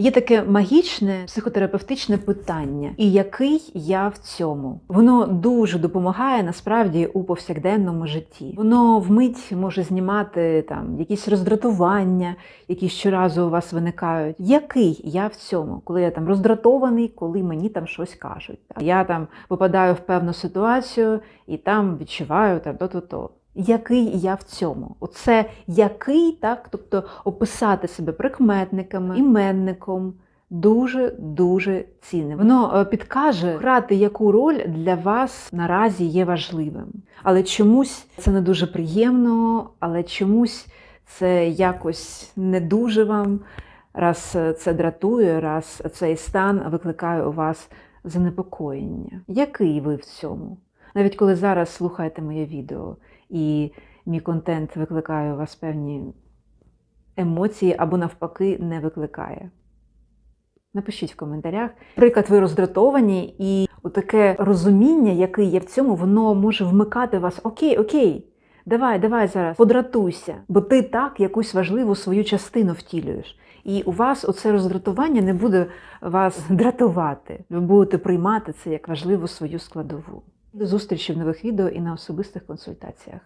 Є таке магічне психотерапевтичне питання, і який я в цьому? Воно дуже допомагає насправді у повсякденному житті. Воно вмить може знімати там якісь роздратування, які щоразу у вас виникають. Який я в цьому? Коли я там роздратований, коли мені там щось кажуть. Я там попадаю в певну ситуацію і там відчуваю там то-то-то. Який я в цьому? Оце який, так, тобто описати себе прикметниками, іменником дуже дуже цінне. Воно е, підкаже грати, яку роль для вас наразі є важливим. Але чомусь це не дуже приємно, але чомусь це якось не дуже вам, раз е, це дратує, раз цей стан викликає у вас занепокоєння. Який ви в цьому? Навіть коли зараз слухаєте моє відео і мій контент викликає у вас певні емоції або навпаки не викликає. Напишіть в коментарях. Приклад, ви роздратовані, і таке розуміння, яке є в цьому, воно може вмикати вас. Окей, окей, давай, давай зараз, подратуйся, бо ти так якусь важливу свою частину втілюєш. І у вас оце роздратування не буде вас дратувати. Ви будете приймати це як важливу свою складову. До зустрічі в нових відео і на особистих консультаціях.